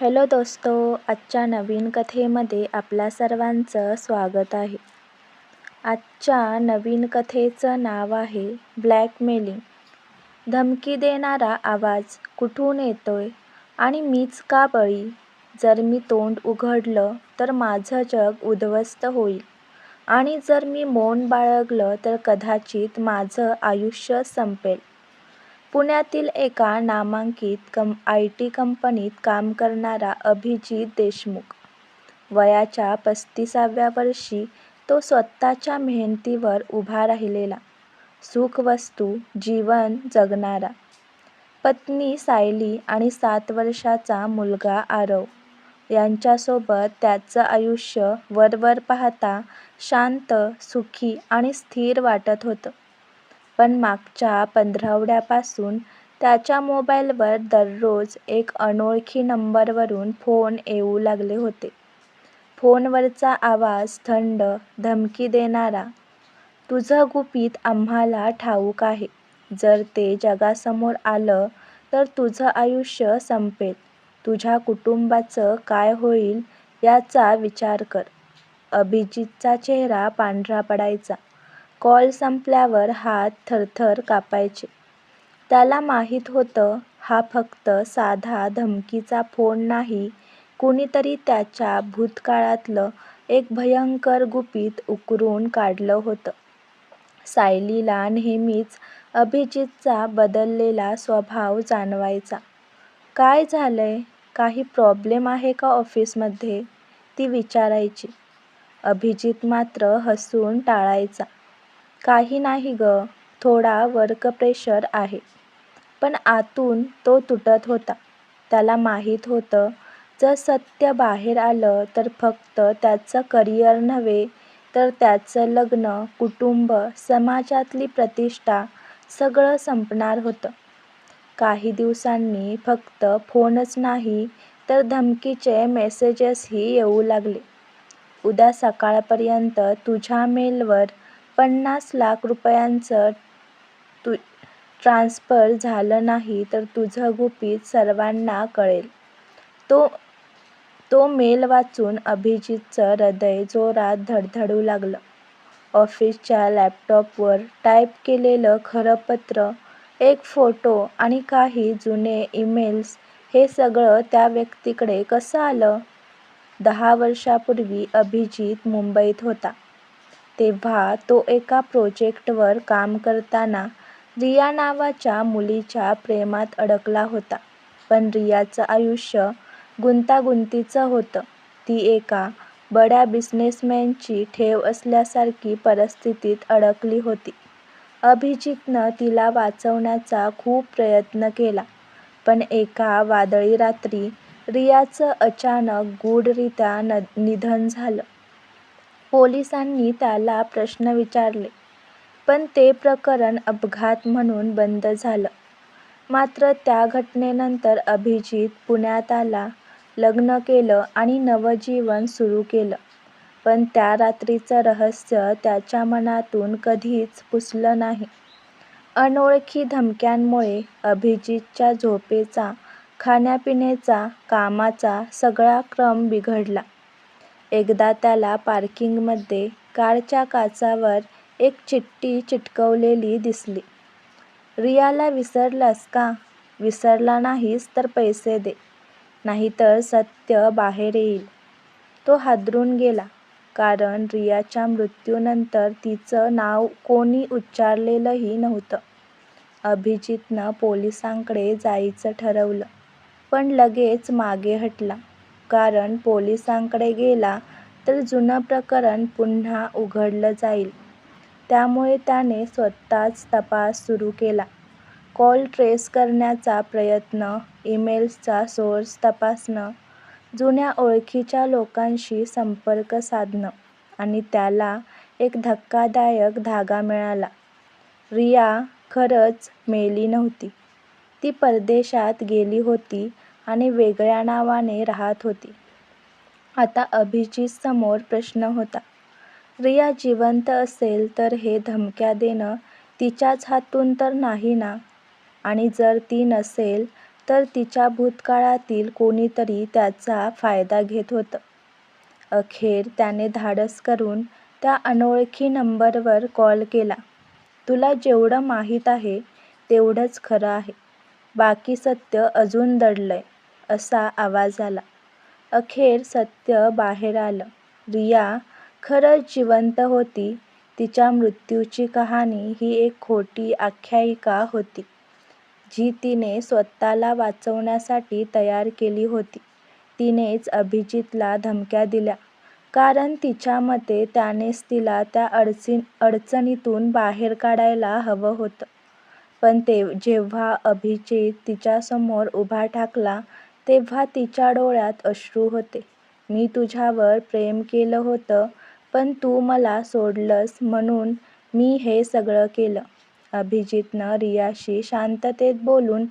Hello दोस्तो आजच्या नवीन कथेमध्ये आपल्या सर्वांचं स्वागत आहे. आजच्या नवीन कथेचं नाव आहे ब्लॅकमेलिंग. धमकी देणारा आवाज कुठून येतोय आणि मीच का बळी? जर मी तोंड उघडलं तर माझं जग उद्ध्वस्त होईल. आणि जर मी मौन बाळगलं तर कदाचित माझं आयुष्य संपेल. पुण्यातील एका नामांकित कं आय टी कंपनीत काम करणारा अभिजित देशमुख. वयाच्या पस्तीसाव्या वर्षी तो स्वतःच्या मेहनतीवर उभा राहिलेला. सुखवस्तू जीवन जगणारा. पत्नी सायली आणि सात वर्षाचा मुलगा आरव. यांच्यासोबत त्याचं आयुष्य वरवर पाहता शांत सुखी आणि स्थिर वाटत होतं. पण मागच्या पंधरवड्यापासून त्याच्या मोबाईलवर दररोज एक अनोळखी नंबरवरून फोन येऊ लागले होते. फोनवरचा आवाज थंड धमकी देणारा तुझं गुपित आम्हाला ठाऊक आहे. जर ते जगासमोर आलं तर तुझं आयुष्य संपेल. तुझ्या कुटुंबाचं काय होईल याचा विचार कर. अभिजितचा चेहरा पांढरा पडायचा. कॉल संपल्यावर हात थरथर कापायचे. त्याला माहीत होतं हा फक्त साधा धमकीचा फोन नाही कुणीतरी त्याच्या भूतकाळातलं एक भयंकर गुपित उकरून काढलं होतं. सायलीला नेहमीच अभिजितचा बदललेला स्वभाव जाणवायचा. काय झालंय? काही प्रॉब्लेम आहे का ऑफिसमध्ये? ती विचारायची. अभिजित मात्र हसून टाळायचा. काही नाही गं थोडा वर्क प्रेशर आहे. पण आतून तो तुटत होता. त्याला माहीत होतं जर सत्य बाहेर आलं तर फक्त त्याचं करिअर नव्हे तर त्याचं लग्न कुटुंब समाजातली प्रतिष्ठा सगळं संपणार होतं. काही दिवसांनी फक्त फोनच नाही तर धमकीचे मेसेजेसही येऊ लागले. उद्या सकाळपर्यंत तुझ्या मेलवर पन्नास लाख रुपयांचं तु ट्रान्स्फर झालं नाही तर तुझं गुपित सर्वांना कळेल. तो तो मेल वाचून अभिजितचं हृदय जोरात धडधडू लागलं. ऑफिसच्या लॅपटॉपवर टाईप केलेलं खरं पत्र एक फोटो आणि काही जुने ईमेल्स हे सगळं त्या व्यक्तीकडे कसं आलं? दहा वर्षापूर्वी अभिजित मुंबईत होता. तेव्हा तो एका प्रोजेक्टवर काम करताना रिया नावाच्या मुलीच्या प्रेमात अडकला होता. पण रियाचं आयुष्य गुंतागुंतीचं होतं. ती एका बड्या बिझनेसमॅनची ठेव असल्यासारखी परिस्थितीत अडकली होती. अभिजितनं तिला वाचवण्याचा खूप प्रयत्न केला पण एका वादळी रात्री रियाचं अचानक गूढरित्या न निधन झालं. पोलिसांनी त्याला प्रश्न विचारले. पण ते प्रकरण अपघात म्हणून बंद झालं. मात्र त्या घटनेनंतर अभिजित पुण्यात आला लग्न केलं आणि नवजीवन सुरू केलं. पण त्या रात्रीचं रहस्य त्याच्या मनातून कधीच पुसलं नाही. अनोळखी धमक्यांमुळे अभिजितच्या झोपेचा खाण्यापिण्याचा कामाचा सगळा क्रम बिघडला. एकदा त्याला पार्किंगमध्ये कारच्या काचावर एक चिठ्ठी चिटकवलेली दिसली. रियाला विसरलास का? विसरला नाहीस तर पैसे दे. नाहीतर सत्य बाहेर येईल. तो हादरून गेला कारण रियाच्या मृत्यूनंतर तिचं नाव कोणी उच्चारलेलंही नव्हतं. अभिजितनं पोलिसांकडे जायचं ठरवलं पण लगेच मागे हटला. कारण पोलिसांकडे गेला तर जुनं प्रकरण पुन्हा उघडलं जाईल. त्यामुळे त्याने स्वतःच तपास सुरू केला. कॉल ट्रेस करण्याचा प्रयत्न ईमेल्सचा सोर्स तपासणं जुन्या ओळखीच्या लोकांशी संपर्क साधणं आणि त्याला एक धक्कादायक धागा मिळाला. रिया खरंच मेली नव्हती. ती परदेशात गेली होती आणि वेगळ्या नावाने राहत होती आता अभिजीतसमोर प्रश्न होता रिया जिवंत असेल तर हे धमक्या देणं तिच्याच हातून तर नाही ना आणि जर ती नसेल तर तिच्या भूतकाळातील कोणीतरी त्याचा फायदा घेत होतं. अखेर त्याने धाडस करून त्या अनोळखी नंबरवर कॉल केला. तुला जेवढं माहीत आहे तेवढंच खरं आहे. बाकी सत्य अजून दडलंय असा आवाज आला. अखेर सत्य बाहेर आलं. रिया खरंच जिवंत होती. तिच्या मृत्यूची कहाणी ही एक खोटी आख्यायिका होती, जी तिने स्वतःला वाचवण्यासाठी तयार केली होती. तिनेच अभिजीतला धमक्या दिल्या, कारण तिच्या मते त्यानेच तिला त्या अडचणीतून बाहेर काढायला हवं होतं. पण जेव्हा अभिजीत तिच्यासमोर उभा ठाकला तेव्हा तिच्या डोळ्यात अश्रू होते. मी तुझ्यावर प्रेम केलं होतं, पण तू मला सोडलंस म्हणून मी हे सगळं केलं. अभिजीतनं रियाशी शांततेत बोलून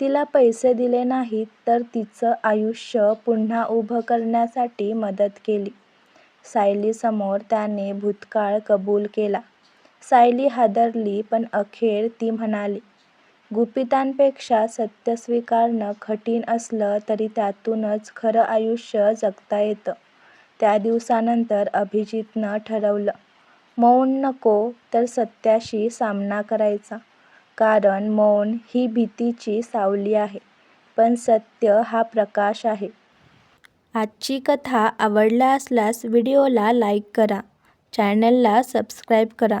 तिला पैसे दिले नाहीत, तर तिचं आयुष्य पुन्हा उभं करण्यासाठी मदत केली. सायलीसमोर त्याने भूतकाळ कबूल केला. सायली हादरली, पण अखेर ती म्हणाली, गुपितांपेक्षा सत्य स्वीकारणं कठीण असलं तरी त्यातूनच खरं आयुष्य जगता येतं. त्या दिवसानंतर अभिजीतनं ठरवलं, मौन नको तर सत्याशी सामना करायचा. कारण मौन ही भीतीची सावली आहे, पण सत्य हा प्रकाश आहे. आजची कथा आवडला असल्यास व्हिडिओला लाईक करा, चॅनलला सबस्क्राईब करा